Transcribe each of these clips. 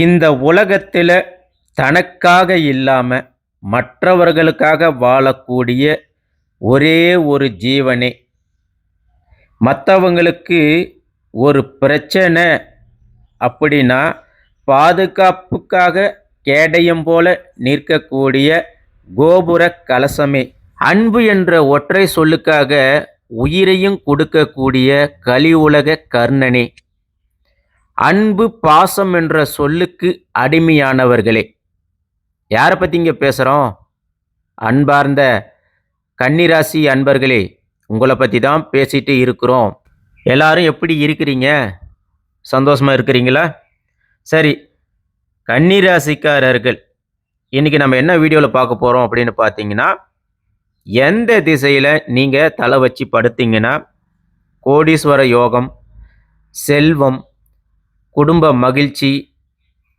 இந்த உலகத்தில் தனக்காக இல்லாமல் மற்றவர்களுக்காக வாழக்கூடிய ஒரே ஒரு ஜீவனே. மற்றவங்களுக்கு ஒரு பிரச்சனை அப்படின்னா பாதுகாப்புக்காக கேடயம் போல நிற்கக்கூடிய கோபுர கலசமே. அன்பு என்ற ஒற்றை சொல்லுக்காக உயிரையும் கொடுக்கக்கூடிய கலி உலக கர்ணனே. அன்பு பாசம் என்ற சொல்லுக்கு அடிமையானவர்களே. யாரை பற்றி இங்கே பேசுகிறோம் அன்பார்ந்த கன்னிராசி அன்பர்களே உங்களை பற்றி தான் பேசிட்டு இருக்கிறோம். எல்லாரும் எப்படி இருக்கிறீங்க? சந்தோஷமாக இருக்கிறீங்களா? சரி கன்னிராசிக்காரர்கள் இன்றைக்கி நம்ம என்ன வீடியோவில் பார்க்க போகிறோம் அப்படின்னு பார்த்தீங்கன்னா எந்த திசையில் நீங்கள் தலை வச்சு படுத்தீங்கன்னா கோடீஸ்வர யோகம் செல்வம் குடும்ப மகிழ்ச்சி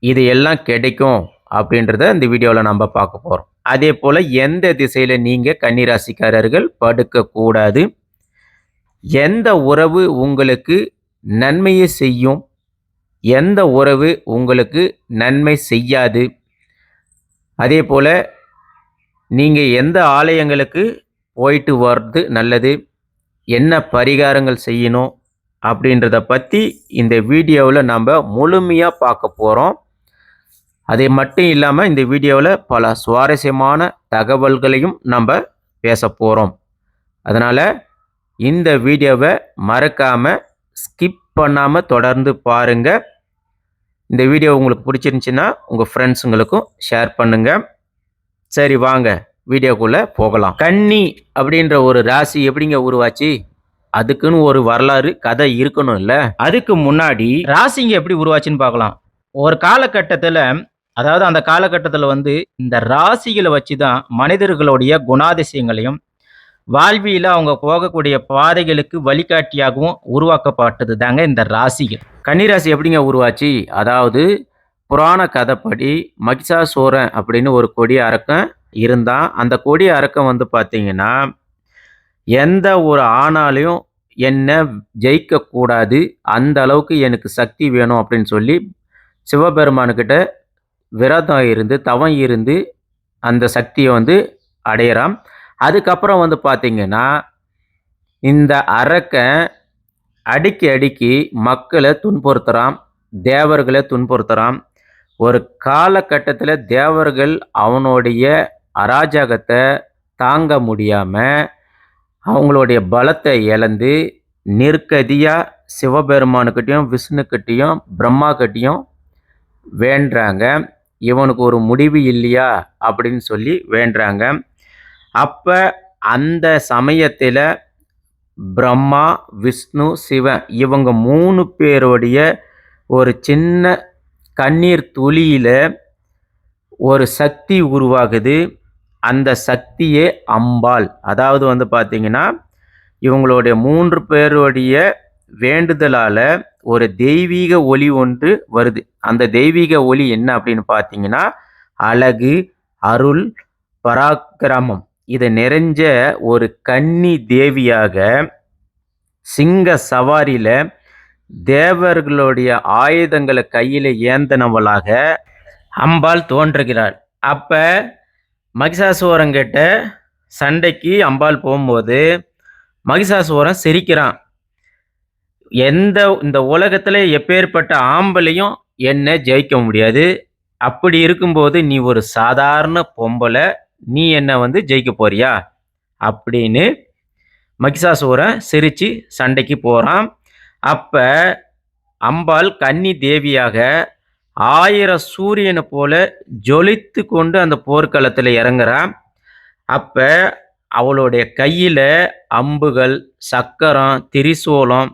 இது எல்லாம் கிடைக்கும் அப்படின்றத இந்த வீடியோவில் நம்ம பார்க்க போகிறோம் அதே போல் எந்த திசையில் நீங்கள் கன்னிராசிக்காரர்கள் படுக்கக்கூடாது எந்த உறவு உங்களுக்கு நன்மையை செய்யும்? எந்த உறவு உங்களுக்கு நன்மை செய்யாது? அதே போல் நீங்கள் எந்த ஆலயங்களுக்கு போயிட்டு வர்றது நல்லது? என்ன பரிகாரங்கள் செய்யணும்? அப்படின்றத பற்றி இந்த வீடியோவில் நம்ம முழுமையாக பார்க்க போகிறோம் அதை மட்டும் இல்லாமல் இந்த வீடியோவில் பல சுவாரஸ்யமான தகவல்களையும் நம்ம பேச போகிறோம் அதனால் இந்த வீடியோவை மறக்காமல் ஸ்கிப் பண்ணாமல் தொடர்ந்து பாருங்கள் இந்த வீடியோ உங்களுக்கு பிடிச்சிருந்துச்சின்னா உங்கள் ஃப்ரெண்ட்ஸுங்களுக்கும் ஷேர் பண்ணுங்கள் சரி வாங்க வீடியோக்குள்ளே போகலாம். கன்னி அப்படின்ற ஒரு ராசி எப்படிங்க உருவாச்சு? அதுக்குன்னு ஒரு வரலாறு கதை இருக்கணும் இல்லை அதுக்கு முன்னாடி ராசிங்க எப்படி உருவாச்சுன்னு பார்க்கலாம். ஒரு காலகட்டத்தில் அதாவது அந்த காலகட்டத்தில் வந்து இந்த ராசிகளை வச்சு தான் மனிதர்களுடைய குணாதிசயங்களையும் வாழ்வியில் அவங்க போகக்கூடிய பாதைகளுக்கு வழிகாட்டியாகவும் உருவாக்கப்பட்டது தாங்க இந்த ராசிகள். கன்னிராசி எப்படிங்க உருவாச்சு? அதாவது புராண கதைப்படி மகிஷாசூரன் அப்படின்னு ஒரு கொடி அரக்கன் இருந்தான். அந்த கொடி அரக்கன் வந்து பார்த்தீங்கன்னா எந்த ஒரு ஆணாலையும் என்னை ஜெயிக்கக்கூடாது. அந்த அளவுக்கு எனக்கு சக்தி வேணும் அப்படின்னு சொல்லி சிவபெருமானுக்கிட்ட விரதம் இருந்து தவம் இருந்து அந்த சக்தியை வந்து அடையிறான். அதுக்கப்புறம் வந்து பார்த்திங்கன்னா இந்த அரக்கன் அடிக்கி அடிக்கி மக்களை துன்புறுத்துகிறான் தேவர்களை துன்புறுத்துகிறான் ஒரு காலகட்டத்தில் தேவர்கள் அவனுடைய அராஜகத்தை தாங்க முடியாமல் அவங்களுடைய பலத்தை இழந்து நிற்கதியாக சிவபெருமானுக்கிட்டேயும் விஷ்ணுக்கிட்டேயும் பிரம்மாக்கிட்டேயும் வேண்டுறாங்க இவனுக்கு ஒரு முடிவு இல்லையா அப்படின்னு சொல்லி வேண்டுறாங்க அப்போ அந்த சமயத்தில் பிரம்மா விஷ்ணு சிவன் இவங்க மூணு பேருடைய ஒரு சின்ன கண்ணீர் துளியில் ஒரு சக்தி உருவாகுது. அந்த சக்தியே அம்பாள். அதாவது வந்து பார்த்திங்கன்னா இவங்களுடைய மூன்று பேருடைய வேண்டுதலால் ஒரு தெய்வீக ஒளி ஒன்று வருது. அந்த தெய்வீக ஒளி என்ன அப்படின்னு பார்த்தீங்கன்னா அழகு அருள் பராக்கிரமம். இதை நிறைஞ்ச ஒரு கன்னி தேவியாக சிங்க சவாரியில் தேவர்களுடைய ஆயுதங்களை கையில் ஏந்தனவளாக அம்பாள் தோன்றுகிறாள். அப்போ மகிஷாசுவரங்கிட்ட சண்டைக்கு அம்பாள் போகும்போது மகிஷாசுவரம் சிரிக்கிறான். எந்த இந்த உலகத்தில் எப்பேற்பட்ட ஆம்பளையும் என்ன ஜெயிக்க முடியாது. அப்படி இருக்கும்போது நீ ஒரு சாதாரண பொம்பளை நீ என்ன வந்து ஜெயிக்க போறியா? அப்படின்னு மகிஷாசூரன் சிரித்து சண்டைக்கு போகிறான் அப்போ அம்பாள் கன்னி தேவியாக ஆயிரம் சூரியனை போல ஜொலித்து கொண்டு அந்த போர்க்களத்தில் இறங்குறான். அப்போ அவளுடைய கையில் அம்புகள் சக்கரம் திரிசூலம்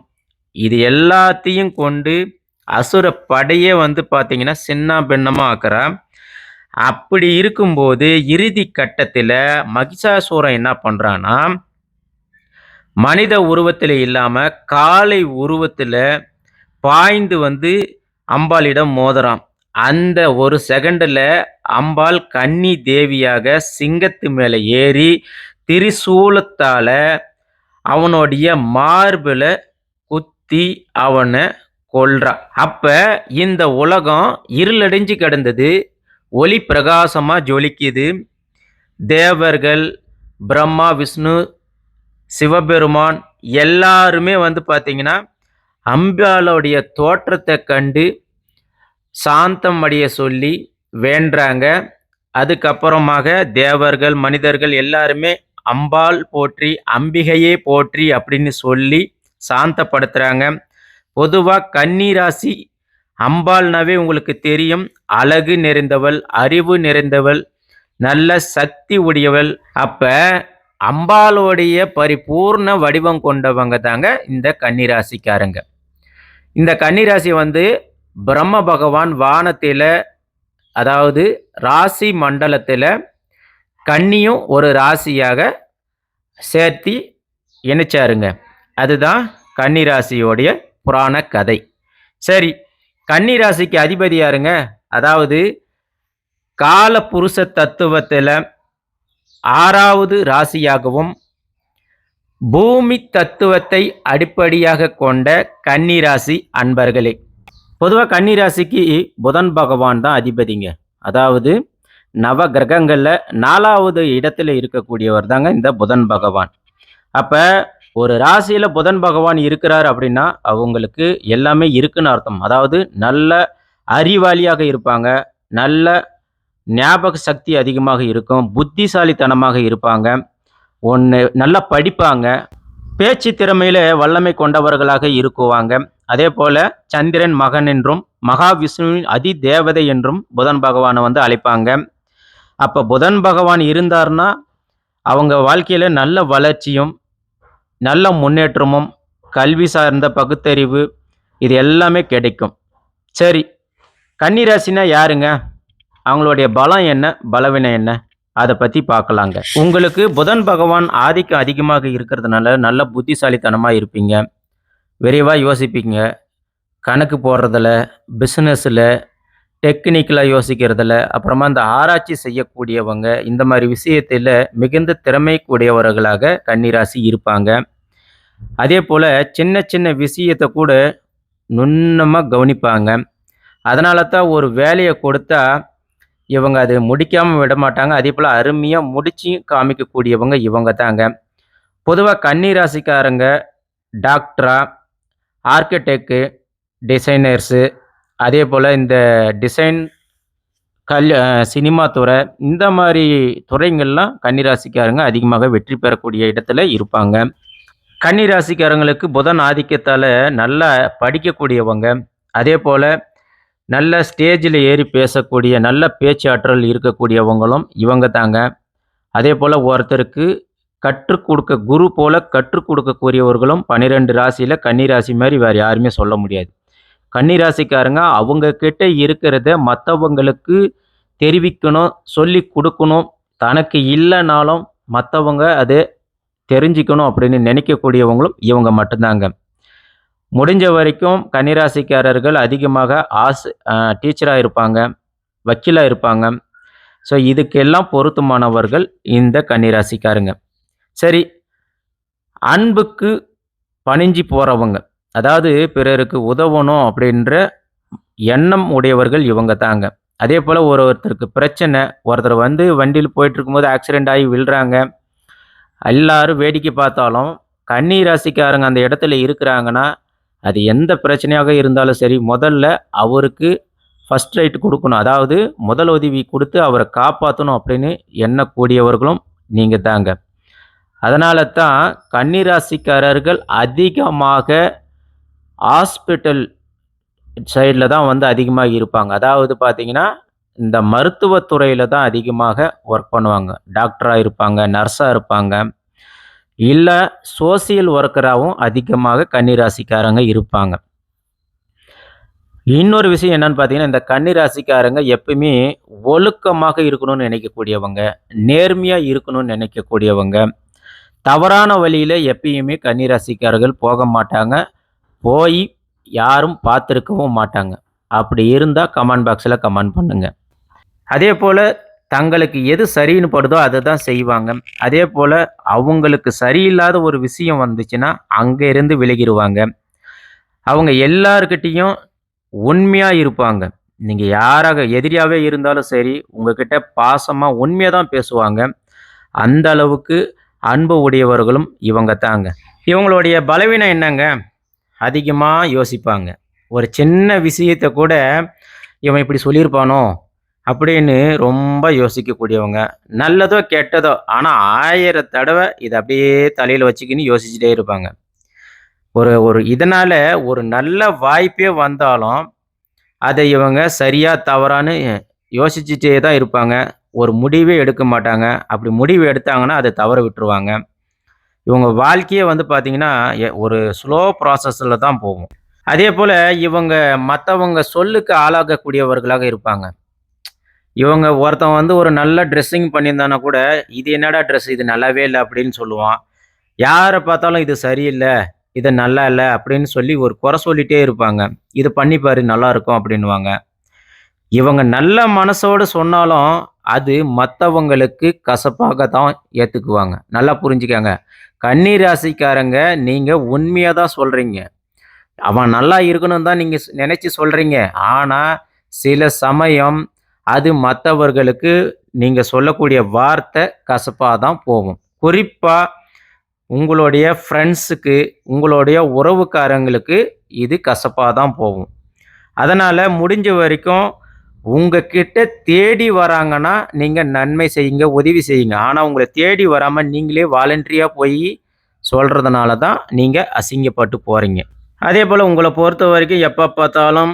இது எல்லாத்தையும் கொண்டு அசுர படையே வந்து பார்த்தீங்கன்னா சின்ன பின்னமாக ஆக்குறான். அப்படி இருக்கும்போது இறுதி கட்டத்தில் மகிஷாசூரன் என்ன பண்ணுறான்னா மனித உருவத்தில் இல்லாமல் காலை உருவத்தில் பாய்ந்து வந்து அம்பாளிடம் மோதுறான் அந்த ஒரு செகண்டில் அம்பாள் கன்னி தேவியாக சிங்கத்து மேலே ஏறி திரிசூலத்தால் அவனுடைய மார்பில் குத்தி அவனை கொல்றா. அப்போ இந்த உலகம் இருளடைஞ்சு கிடந்தது. ஒளி பிரகாசமாக ஜொலிக்குது. தேவர்கள் பிரம்மா விஷ்ணு சிவபெருமான் எல்லாருமே வந்து பார்த்தீங்கன்னா அம்பாளுடைய தோற்றத்தை கண்டு சாந்தம் அடைய சொல்லி வேண்டுறாங்க அதுக்கப்புறமாக தேவர்கள் மனிதர்கள் எல்லாருமே அம்பாள் போற்றி அம்பிகையே போற்றி அப்படின்னு சொல்லி சாந்தப்படுத்துகிறாங்க பொதுவாக கன்னிராசி அம்பாள்னாவே உங்களுக்கு தெரியும். அழகு நிறைந்தவள் அறிவு நிறைந்தவள் நல்ல சக்தி உடையவள். அப்போ அம்பாளுடைய பரிபூர்ண வடிவம் கொண்டவங்க தாங்க இந்த கன்னிராசிக்காரங்க. இந்த கன்னிராசி வந்து பிரம்ம பகவான் வானத்தில் அதாவது ராசி மண்டலத்தில் கன்னியும் ஒரு ராசியாக சேர்த்தி இணைச்சாருங்க. அதுதான் கன்னிராசியோடைய புராண கதை. சரி கன்னிராசிக்கு அதிபதி யாருங்க? அதாவது கால புருஷ தத்துவத்தில் ஆறாவது ராசியாகவும் பூமி தத்துவத்தை அடிப்படையாக கொண்ட கன்னிராசி அன்பர்களே. பொதுவாக கன்னிராசிக்கு புதன் பகவான் தான் அதிபதிங்க. அதாவது நவ கிரகங்களில் நாலாவது இடத்துல இருக்கக்கூடியவர் தாங்க இந்த புதன் பகவான். அப்போ ஒரு ராசியில் புதன் பகவான் இருக்கிறார் அப்படின்னா அவங்களுக்கு எல்லாமே இருக்குன்னு அர்த்தம். அதாவது நல்ல அறிவாளியாக இருப்பாங்க. நல்ல ஞாபக சக்தி அதிகமாக இருக்கும். புத்திசாலித்தனமாக இருப்பாங்க. ஒன்று நல்லா படிப்பாங்க. பேச்சு திறமையில வல்லமை கொண்டவர்களாக இருக்குவாங்க. அதே போல சந்திரன் மகன் என்றும் மகாவிஷ்ணுவின் அதி தேவதை என்றும் புதன் பகவானை வந்து அழைப்பாங்க. அப்போ புதன் பகவான் இருந்தார்னா அவங்க வாழ்க்கையில் நல்ல வளர்ச்சியும் நல்ல முன்னேற்றமும் கல்வி சார்ந்த பகுத்தறிவு இது எல்லாமே கிடைக்கும். சரி கன்னிராசினா யாருங்க? அவங்களுடைய பலம் என்ன? பலவீனம் என்ன? அதை பற்றி பார்க்கலாங்க. உங்களுக்கு புதன் பகவான் ஆதிக்கம் அதிகமாக இருக்கிறதுனால நல்ல புத்திசாலித்தனமாக இருப்பீங்க. விரைவாக யோசிப்பீங்க. கணக்கு போடுறதில் பிஸ்னஸில் டெக்னிக்கலாக யோசிக்கிறதுல அப்புறமா இந்த ஆராய்ச்சி செய்யக்கூடியவங்க இந்த மாதிரி விஷயத்தில் மிகுந்த திறமை கூடியவர்களாக கன்னிராசி இருப்பாங்க. அதே போல் சின்ன சின்ன விஷயத்தை கூட நுண்ணமாக கவனிப்பாங்க. அதனால தான் ஒரு வேலையை கொடுத்தா இவங்க அது முடிக்காமல் விட மாட்டாங்க அதே போல் அருமையாக முடிச்சு காமிக்கக்கூடியவங்க இவங்க தாங்க பொதுவாக கன்னிராசிக்காரங்க டாக்டரா ஆர்கிடெக்டு டிசைனர்ஸு அதே போல் இந்த டிசைன் கல் சினிமா துறை இந்த மாதிரி துறைங்கள்லாம் கன்னிராசிக்காரங்க அதிகமாக வெற்றி பெறக்கூடிய இடத்துல இருப்பாங்க. கன்னிராசிக்காரங்களுக்கு புதன் ஆதிக்கத்தால் நல்லா படிக்கக்கூடியவங்க. அதே போல் நல்ல ஸ்டேஜில் ஏறி பேசக்கூடிய நல்ல பேச்சாற்றல் இருக்கக்கூடியவங்களும் இவங்க தாங்க. அதே போல் ஒருத்தருக்கு கற்றுக் கொடுக்க குரு போல கற்றுக் கொடுக்கக்கூடியவர்களும் பன்னிரெண்டு ராசியில் கன்னி ராசி மாதிரி வேறு யாருமே சொல்ல முடியாது. கன்னி ராசிக்காரங்க அவங்க கிட்ட இருக்கிறத மற்றவங்களுக்கு தெரிவிக்கணும் சொல்லி கொடுக்கணும். தனக்கு இல்லைனாலும் மற்றவங்க அதை தெரிஞ்சுக்கணும் அப்படின்னு நினைக்கக்கூடியவங்களும் இவங்க மட்டும்தாங்க. முடிஞ்ச வரைக்கும் கன்னிராசிக்காரர்கள் அதிகமாக ஆஸ் டீச்சராக இருப்பாங்க வக்கீலாக இருப்பாங்க. ஸோ இதுக்கெல்லாம் பொருத்தமானவர்கள் இந்த கன்னிராசிக்காரங்க. சரி அன்புக்கு பணிஞ்சு போகிறவங்க அதாவது பிறருக்கு உதவணும் அப்படின்ற எண்ணம் உடையவர்கள் இவங்க தாங்க. அதே போல் ஒரு ஒருத்தருக்கு பிரச்சனை ஒருத்தர் வந்து வண்டியில் போயிட்டு இருக்கும்போது ஆக்சிடெண்ட் ஆகி விழுறாங்க. எல்லாரும் வேடிக்கை பார்த்தாலும் கன்னி ராசிக்காரங்க அந்த இடத்துல இருக்கிறாங்கன்னா அது எந்த பிரச்சனையாக இருந்தாலும் சரி முதல்ல அவருக்கு ஃபஸ்ட் ரைட் கொடுக்கணும். அதாவது முதல் உதவி கொடுத்து அவரை காப்பாற்றணும் அப்படின்னு எண்ணக்கூடியவர்களும் நீங்கள் தாங்க. அதனால தான் கன்னிராசிக்காரர்கள் அதிகமாக ஹாஸ்பிட்டல் சைடில் தான் வந்து அதிகமாக இருப்பாங்க. அதாவது பார்த்தீங்கன்னா இந்த மருத்துவத்துறையில் தான் அதிகமாக ஒர்க் பண்ணுவாங்க. டாக்டராக இருப்பாங்க நர்ஸாக இருப்பாங்க. இல்லை சோசியல் ஒர்க்கராகவும் அதிகமாக கன்னிராசிக்காரங்க இருப்பாங்க. இன்னொரு விஷயம் என்னன்னு பார்த்தீங்கன்னா இந்த கன்னிராசிக்காரங்க எப்பயுமே ஒழுக்கமாக இருக்கணும்னு நினைக்கக்கூடியவங்க நேர்மையாக இருக்கணும்னு நினைக்கக்கூடியவங்க. தவறான வழியில் எப்பயுமே கன்னிராசிக்காரர்கள் போக மாட்டாங்க. போய் யாரும் பார்த்துருக்கவும் மாட்டாங்க. அப்படி இருந்தால் கமெண்ட் பாக்ஸில் கமெண்ட் பண்ணுங்கள் அதே போல் தங்களுக்கு எது சரின்னு படுதோ அதை தான் செய்வாங்க அதே போல் அவங்களுக்கு சரியில்லாத ஒரு விஷயம் வந்துச்சுன்னா அங்கே இருந்து விலகிடுவாங்க அவங்க எல்லாருக்கிட்டேயும் உண்மையாக இருப்பாங்க. நீங்கள் யாராக எதிரியாகவே இருந்தாலும் சரி, உங்ககிட்ட பாசமாக உண்மையாக தான் பேசுவாங்க. அந்த அளவுக்கு அன்பு உடையவர்களும் இவங்க தாங்க. இவங்களுடைய பலவீனம் என்னங்க? அதிகமாக யோசிப்பாங்க. ஒரு சின்ன விஷயத்தை கூட, "இவன் இப்படி சொல்லியிருப்பானோ?" அப்படின்னு ரொம்ப யோசிக்கக்கூடியவங்க. நல்லதோ, கெட்டதோ, ஆனால் ஆயிர தடவை இதை அப்படியே தலையில் வச்சுக்கின்னு யோசிச்சுட்டே இருப்பாங்க. ஒரு ஒரு இதனால் ஒரு நல்ல வாய்ப்பே வந்தாலும், அதை இவங்க சரியாக தவறான்னு யோசிச்சுட்டே தான் இருப்பாங்க. ஒரு முடிவே எடுக்க மாட்டாங்க. அப்படி முடிவு எடுத்தாங்கன்னா, அதை தவற விட்டுருவாங்க. இவங்க வாழ்க்கையே வந்து பார்த்தீங்கன்னா, எ ஒரு ஸ்லோ ப்ராசஸில் தான் போகும். அதே போல் இவங்க மற்றவங்க சொல்லுக்கு ஆளாகக்கூடியவர்களாக இருப்பாங்க. இவங்க ஒருத்தன் வந்து ஒரு நல்ல ட்ரெஸ்ஸிங் பண்ணியிருந்தான்னா கூட, "இது என்னடா ட்ரெஸ் இது நல்லாவே இல்லை அப்படின்னு சொல்லுவான். யாரை பார்த்தாலும் "இது சரியில்லை இது நல்லா இல்லை அப்படின்னு சொல்லி ஒரு குறை சொல்லிட்டே இருப்பாங்க. இது பண்ணி பாரு நல்லாருக்கும்" அப்படின்னுவாங்க. இவங்க நல்ல மனசோடு சொன்னாலும், அது மற்றவங்களுக்கு கசப்பாக தான் ஏற்றுக்குவாங்க நல்லா புரிஞ்சுக்கங்க. கன்னி ராசிக்காரங்க நீங்கள் உண்மையாக தான் சொல்கிறீங்க அவன் நல்லா இருக்கணும்னு தான் நீங்கள் நினச்சி சொல்கிறீங்க ஆனால் சில சமயம் அது மற்றவர்களுக்கு நீங்கள் சொல்லக்கூடிய வார்த்தை கசப்பாக தான் போகும். குறிப்பாக உங்களுடைய ஃப்ரெண்ட்ஸுக்கு, உங்களுடைய உறவுக்காரங்களுக்கு இது கசப்பாக தான் போகும். அதனால் முடிஞ்ச வரைக்கும் உங்ககிட்ட தேடி வராங்கன்னா, நீங்கள் நன்மை செய்யுங்க, உதவி செய்யுங்க. ஆனால் உங்களை தேடி வராமல் நீங்களே வாலண்டரியாக போய் சொல்கிறதுனால தான் நீங்கள் அசிங்கப்பட்டு போகிறீங்க அதே போல் உங்களை பொறுத்த வரைக்கும் எப்போ பார்த்தாலும்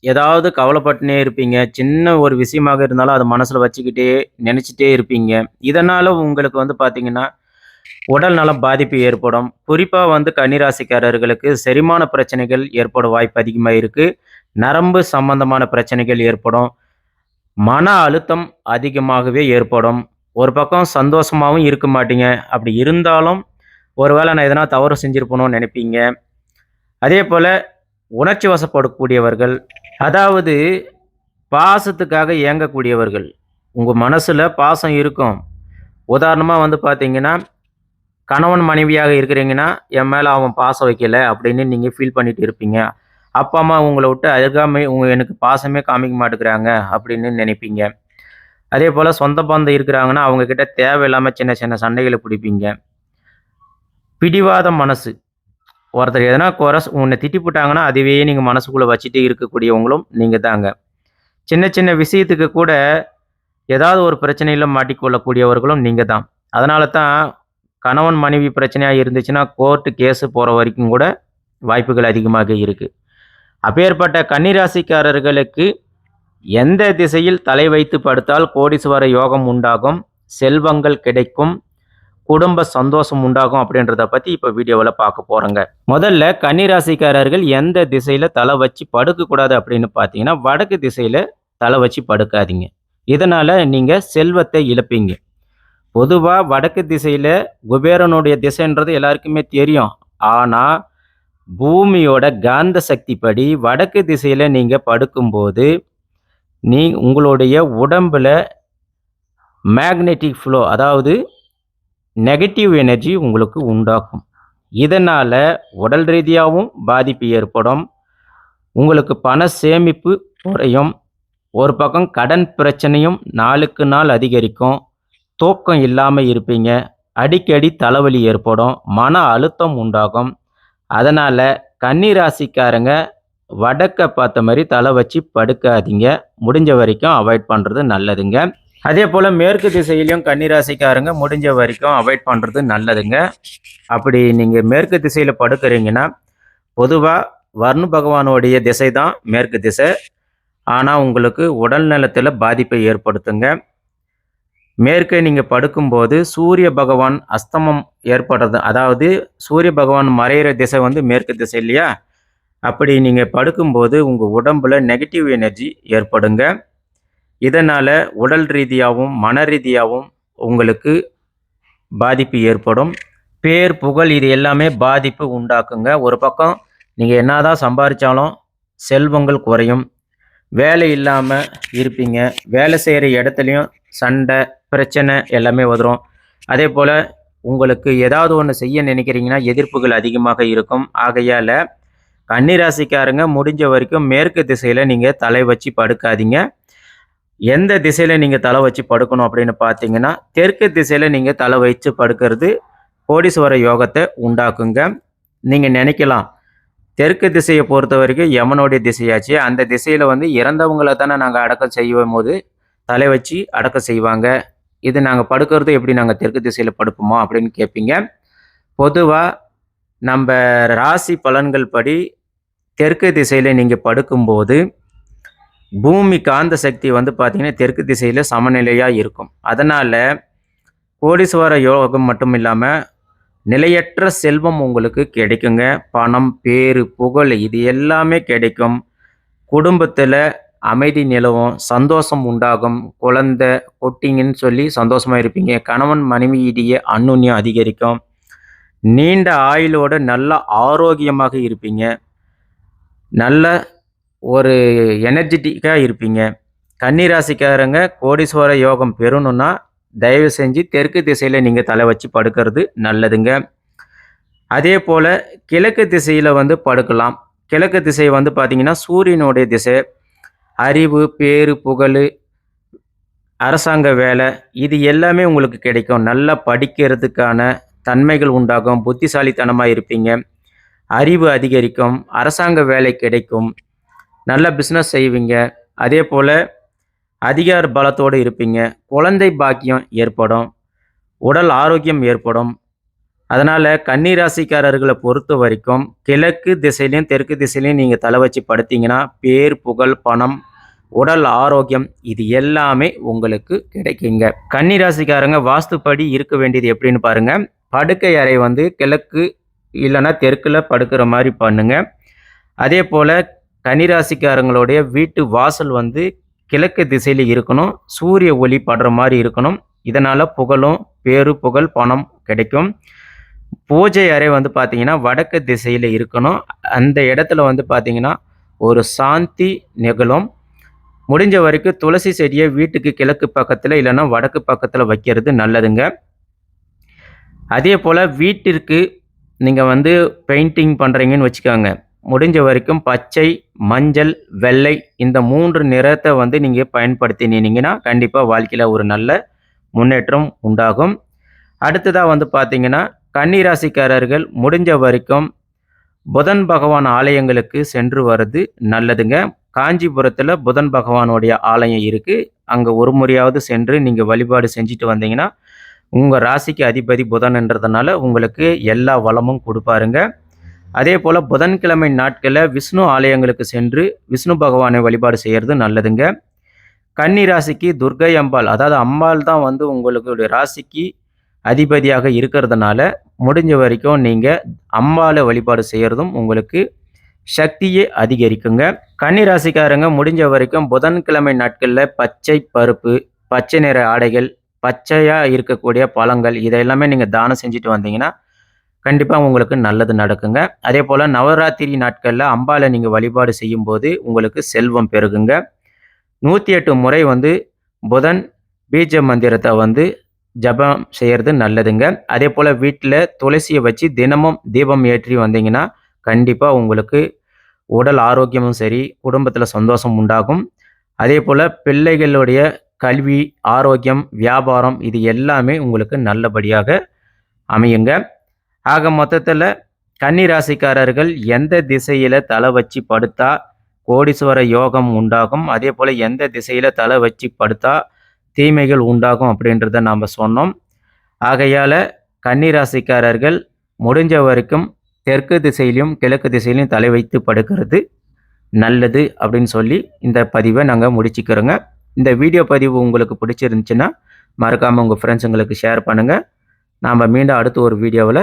ஏதாவது கவலைப்பட்டுனே இருப்பீங்க. சின்ன ஒரு விஷயமாக இருந்தாலும் அதை மனசில் வச்சுக்கிட்டே, நினச்சிட்டே இருப்பீங்க. இதனால் உங்களுக்கு வந்து பார்த்தீங்கன்னா, உடல் நலம் பாதிப்பு ஏற்படும். குறிப்பாக வந்து கன்னிராசிக்காரர்களுக்கு செரிமான பிரச்சனைகள் ஏற்பட வாய்ப்பு அதிகமாக இருக்கு. நரம்பு சம்பந்தமான பிரச்சனைகள் ஏற்படும். மன அழுத்தம் அதிகமாகவே ஏற்படும். ஒரு பக்கம் சந்தோஷமாகவும் இருக்க மாட்டீங்க. அப்படி இருந்தாலும், ஒருவேளை நான் எதனா தவறு செஞ்சுருக்கணுன்னு நினைப்பீங்க அதே போல் உணர்ச்சி வசப்படக்கூடியவர்கள், அதாவது பாசத்துக்காக இயங்கக்கூடியவர்கள் உங்கள் மனசில் பாசம் இருக்கும். உதாரணமாக வந்து பார்த்தீங்கன்னா, கணவன் மனைவியாக இருக்கிறீங்கன்னா, "என் மேலே அவன் பாசம் வைக்கல" அப்படின்னு நீங்கள் ஃபீல் பண்ணிட்டு இருப்பீங்க. அப்பா, அம்மா உங்களை விட்டு அருகாமை உங்க எனக்கு பாசமே காமிக்க மாட்டேங்கிறாங்க அப்படின்னு நினைப்பீங்க அதே போல் சொந்த பந்தம் இருக்கிறாங்கன்னா, அவங்க கிட்ட சின்ன சின்ன சண்டைகளை பிடிப்பீங்க. பிடிவாத மனசு. ஒருத்தர் எதனா குறை உன்னை திட்டி போட்டாங்கன்னா அதுவே நீங்கள் மனசுக்குள்ளே வச்சுட்டு இருக்கக்கூடியவங்களும் நீங்கள் தாங்க. சின்ன சின்ன விஷயத்துக்கு கூட ஏதாவது ஒரு பிரச்சனையில் மாட்டிக்கொள்ளக்கூடியவர்களும் நீங்கள் தான். அதனால தான் கணவன் மனைவி பிரச்சனையாக இருந்துச்சுன்னா, கோர்ட்டு கேஸு போகிற வரைக்கும் கூட வாய்ப்புகள் அதிகமாக இருக்குது அப்பேற்பட்ட கன்னி ராசிக்காரர்களுக்கு எந்த திசையில் தலை வைத்து படுத்தால் கோடீஸ்வர யோகம் உண்டாகும், செல்வங்கள் கிடைக்கும், குடும்ப சந்தோஷம் உண்டாகும் அப்படின்றத பத்தி இப்ப வீடியோவில் பார்க்க போறோங்க. முதல்ல கன்னிராசிக்காரர்கள் எந்த திசையில தலை வச்சு படுக்கக்கூடாது அப்படின்னு பார்த்தீங்கன்னா, வடக்கு திசையில தலை வச்சு படுக்காதீங்க. இதனால நீங்க செல்வத்தை இழப்பீங்க. பொதுவா வடக்கு திசையில குபேரனுடைய திசைன்றது எல்லாருக்குமே தெரியும். ஆனா, பூமியோட காந்த சக்திப்படி வடக்கு திசையில நீங்க படுக்கும்போது, நீ உங்களுடைய உடம்புல மேக்னெட்டிக் ஃப்ளோ அதாவது நெகட்டிவ் எனர்ஜி உங்களுக்கு உண்டாகும் இதனால் உடல் ரீதியாகவும் பாதிப்பு ஏற்படும். உங்களுக்கு பண சேமிப்பு குறையும். ஒரு பக்கம் கடன் பிரச்சனையும் நாளுக்கு நாள் அதிகரிக்கும். தூக்கம் இல்லாமல் இருப்பீங்க. அடிக்கடி தலைவலி ஏற்படும். மன அழுத்தம் உண்டாகும். அதனால் கன்னிராசிக்காரங்க வடக்க பார்த்த மாதிரி தலை வச்சு படுக்காதீங்க. முடிஞ்ச வரைக்கும் அவாய்ட் பண்ணுறது நல்லதுங்க. அதே போல் மேற்கு திசையிலையும் கன்னிராசிக்காரங்க முடிஞ்ச வரைக்கும் அவாய்ட் பண்ணுறது நல்லதுங்க. அப்படி நீங்கள் மேற்கு திசையில் படுக்கிறீங்கன்னா, பொதுவாக வர்ணு பகவானுடைய திசை தான் மேற்கு திசை. ஆனால் உங்களுக்கு உடல் நலத்தில் பாதிப்பை ஏற்படுத்துங்க. மேற்கே நீங்கள் படுக்கும்போது சூரிய பகவான் அஸ்தமம் ஏற்படுறது அதாவது சூரிய பகவான் மறையிற திசை வந்து மேற்கு திசை இல்லையா? அப்படி நீங்கள் படுக்கும்போது உங்கள் உடம்புல நெகட்டிவ் எனர்ஜி ஏற்படுங்க. இதனால் உடல் ரீதியாகவும் மன ரீதியாகவும் உங்களுக்கு பாதிப்பு ஏற்படும். பேர், புகழ் இது எல்லாமே பாதிப்பு உண்டாக்குங்க. ஒரு பக்கம் நீங்க என்னதான் சம்பாதிச்சாலும் செல்வங்கள் குறையும். வேலை இல்லாமல் இருப்பீங்க. வேலை செய்கிற இடத்துலையும் சண்டை, பிரச்சனை எல்லாமே வரும் அதே போல் உங்களுக்கு ஏதாவது ஒன்று செய்ய நினைக்கிறீங்கன்னா, எதிர்ப்புகள் அதிகமாக இருக்கும். ஆகையால் கன்னிராசிக்காரங்க முடிஞ்ச வரைக்கும் மேற்கு திசையில் நீங்கள் தலை வச்சு படுக்காதீங்க எந்த திசையில் நீங்கள் தலை வச்சு படுக்கணும் அப்படின்னு பார்த்தீங்கன்னா தெற்கு திசையில் நீங்கள் தலை வச்சு படுக்கிறது கோடீஸ்வர யோகத்தை உண்டாக்குங்க. நீங்கள் நினைக்கலாம் தெற்கு திசையை பொறுத்த வரைக்கும் யமனுடைய திசையாச்சு. அந்த திசையில் வந்து இறந்தவங்களை தானே நாங்கள் அடக்கம் செய்யும் போது தலை வச்சு அடக்கம் செய்வாங்க. இது நாங்கள் படுக்கிறது எப்படி நாங்கள் தெற்கு திசையில் படுப்போமா அப்படின்னு கேட்பீங்க பொதுவாக நம்ம ராசி பலன்கள் படி தெற்கு திசையில் நீங்கள் படுக்கும்போது பூமி காந்த சக்தி வந்து பார்த்திங்கன்னா தெற்கு திசையில் சமநிலையாக இருக்கும். அதனால் கோடீஸ்வர யோகம் மட்டும் இல்லாமல் நிலையற்ற செல்வம் உங்களுக்கு கிடைக்குங்க. பணம் பேரு புகழ் இது எல்லாமே கிடைக்கும். குடும்பத்தில் அமைதி நிலவும் சந்தோஷம் உண்டாகும். குழந்த கொட்டிங்கன்னு சொல்லி சந்தோஷமாக இருப்பீங்க. கணவன் மனைவி இடையே அன்னுன்யம் அதிகரிக்கும். நீண்ட ஆயுளோட நல்ல ஆரோக்கியமாக இருப்பீங்க. நல்ல ஒரு எனர்ஜெட்டிக்காக இருப்பீங்க. கன்னிராசிக்காரங்க கோடீஸ்வர யோகம் பெறணும்னா தயவு செஞ்சு தெற்கு திசையில் நீங்கள் தலை வச்சு படுக்கிறது நல்லதுங்க. அதே போல் கிழக்கு திசையில் வந்து படுக்கலாம். கிழக்கு திசை வந்து பார்த்திங்கன்னா சூரியனுடைய திசை. அறிவு பேரு புகழ் அரசாங்க வேலை இது எல்லாமே உங்களுக்கு கிடைக்கும். நல்லா படிக்கிறதுக்கான தன்மைகள் உண்டாகும். புத்திசாலித்தனமாக இருப்பீங்க. அறிவு அதிகரிக்கும். அரசாங்க வேலை கிடைக்கும். நல்ல பிஸ்னஸ் செய்வீங்க. அதே போல் அதிகார பலத்தோடு இருப்பீங்க. குழந்தை பாக்கியம் ஏற்படும். உடல் ஆரோக்கியம் ஏற்படும். அதனால் கன்னிராசிக்காரர்களை பொறுத்த வரைக்கும் கிழக்கு திசையிலையும் தெற்கு திசையிலையும் நீங்கள் தலை வச்சு படுத்தீங்கன்னா பேர் புகழ் பணம் உடல் ஆரோக்கியம் இது எல்லாமே உங்களுக்கு கிடைக்குங்க. கன்னிராசிக்காரங்க வாஸ்துப்படி இருக்க வேண்டியது எப்படின்னு பாருங்கள் படுக்கை அறை வந்து கிழக்கு இல்லைன்னா தெற்கில் படுக்கிற மாதிரி பண்ணுங்கள் அதே போல் கன்னிராசிக்காரங்களுடைய வீட்டு வாசல் வந்து கிழக்கு திசையில் இருக்கணும். சூரிய ஒளி படுற மாதிரி இருக்கணும். இதனால் புகழும் பேரு புகழ் பணம் கிடைக்கும். பூஜை அறை வந்து பார்த்திங்கன்னா வடக்கு திசையில் இருக்கணும். அந்த இடத்துல வந்து பார்த்திங்கன்னா ஒரு சாந்தி நிகழும். முடிஞ்ச வரைக்கும் துளசி செடியை வீட்டுக்கு கிழக்கு பக்கத்தில் இல்லைன்னா வடக்கு பக்கத்தில் வைக்கிறது நல்லதுங்க. அதே போல் வீட்டிற்கு நீங்கள் வந்து பெயிண்டிங் பண்ணுறீங்கன்னு வச்சுக்கோங்க. முடிஞ்ச வரைக்கும் பச்சை மஞ்சள் வெள்ளை இந்த மூன்று நிறத்தை வந்து நீங்கள் பயன்படுத்தினீங்கன்னா கண்டிப்பாக வாழ்க்கையில் ஒரு நல்ல முன்னேற்றம் உண்டாகும். அடுத்ததாக வந்து பார்த்தீங்கன்னா கன்னிராசிக்காரர்கள் முடிஞ்ச வரைக்கும் புதன் பகவான் ஆலயங்களுக்கு சென்று வர்றது நல்லதுங்க. காஞ்சிபுரத்தில் புதன் பகவானுடைய ஆலயம் இருக்குது அங்கே ஒரு முறையாவது சென்று நீங்கள் வழிபாடு செஞ்சுட்டு வந்தீங்கன்னா உங்கள் ராசிக்கு அதிபதி புதன்ன்றதுனால உங்களுக்கு எல்லா வளமும் கொடுப்பாருங்க. அதே போல் புதன்கிழமை நாட்களில் விஷ்ணு ஆலயங்களுக்கு சென்று விஷ்ணு பகவானை வழிபாடு செய்கிறது நல்லதுங்க. கன்னி ராசிக்கு துர்கை அம்பாள் அதாவது அம்பாள் தான் வந்து உங்களுடைய ராசிக்கு அதிபதியாக இருக்கிறதுனால முடிஞ்ச வரைக்கும் நீங்கள் அம்பாலை வழிபாடு செய்கிறதும் உங்களுக்கு சக்தியே அதிகரிக்குங்க. கன்னி ராசிக்காரங்க முடிஞ்ச வரைக்கும் புதன்கிழமை நாட்களில் பச்சை பருப்பு பச்சை நிற ஆடைகள் பச்சையாக இருக்கக்கூடிய பழங்கள் இதெல்லாமே நீங்கள் தானம் செஞ்சுட்டு வந்தீங்கன்னா கண்டிப்பாக உங்களுக்கு நல்லது நடக்குங்க. அதே போல் நவராத்திரி நாட்களில் அம்பாவை நீங்கள் வழிபாடு செய்யும்போது உங்களுக்கு செல்வம் பெருகுங்க. நூற்றி எட்டு முறை வந்து புதன் பீஜ மந்திரத்தை வந்து ஜபம் செய்கிறது நல்லதுங்க. அதே போல் வீட்டில் துளசியை வச்சு தினமும் தீபம் ஏற்றி வந்தீங்கன்னா கண்டிப்பாக உங்களுக்கு உடல் ஆரோக்கியமும் சரி குடும்பத்தில் சந்தோஷம் உண்டாகும். அதே போல் பிள்ளைகளுடைய கல்வி ஆரோக்கியம் வியாபாரம் இது எல்லாமே உங்களுக்கு நல்லபடியாக அமையுங்க. ஆக மொத்தத்தில் கன்னிராசிக்காரர்கள் எந்த திசையில் தலை வச்சு படுத்தா கோடீஸ்வர யோகம் உண்டாகும்? அதே போல் எந்த திசையில் தலை வச்சு படுத்தா தீமைகள் உண்டாகும் அப்படின்றத நாம் சொன்னோம். ஆகையால் கன்னிராசிக்காரர்கள் முடிஞ்ச வரைக்கும் தெற்கு திசையிலையும் கிழக்கு திசையிலையும் தலை வைத்து படுக்கிறது நல்லது அப்படின்னு சொல்லி இந்த பதிவை நாங்கள் முடிச்சுக்கிறோங்க. இந்த வீடியோ பதிவு உங்களுக்கு பிடிச்சிருந்துச்சுன்னா மறக்காமல் உங்கள் ஃப்ரெண்ட்ஸுங்களுக்கு ஷேர் பண்ணுங்கள் நாம் மீண்டும் அடுத்து ஒரு வீடியோவில்